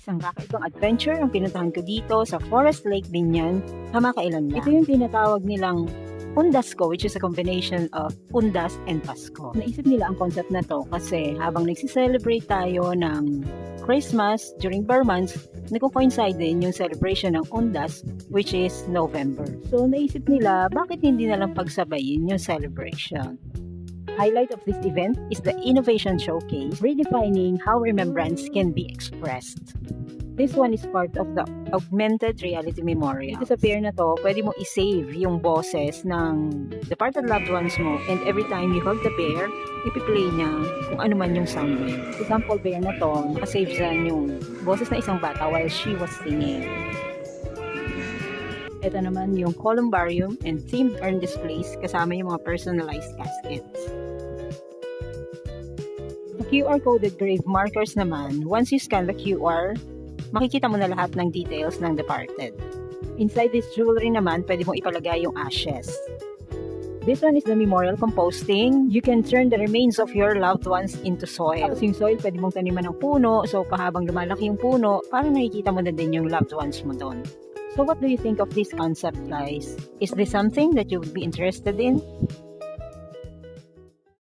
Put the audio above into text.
Isang kakaibang adventure ang pinuntahan ko dito sa Forest Lake Binyan kamakailan lang. Ito yung tinatawag nilang Undasco which is a combination of Undas and Pasko. Naisip nila ang concept na to kasi habang nagsiselebrate tayo ng Christmas during Burr months, nagko-coincide din yung celebration ng Undas which is November. So naisip nila bakit hindi na lang pagsabayin yung celebration. Highlight of this event is the Innovation Showcase, redefining how remembrance can be expressed. This one is part of the Augmented Reality Memorial. Dito sa pair na to, pwede mo i-save yung boses ng departed loved ones mo and every time you hug the bear, ipi-play niya kung ano man yung sound wave. Sa sample bear na to, nakasave dyan yung boses na isang bata while she was singing. Ito naman yung columbarium and themed urn displays kasama yung mga personalized caskets. Sa QR-coded grave markers naman, once you scan the QR, makikita mo na lahat ng details ng departed. Inside this jewelry naman, pwede mong ipalagay yung ashes. This one is the memorial composting. You can turn the remains of your loved ones into soil. Tapos yung soil, pwede mong taniman ng puno. So, pahabang lumalaki yung puno, parang nakikita mo na din yung loved ones mo doon. So, what do you think of this concept, guys? Is this something that you would be interested in?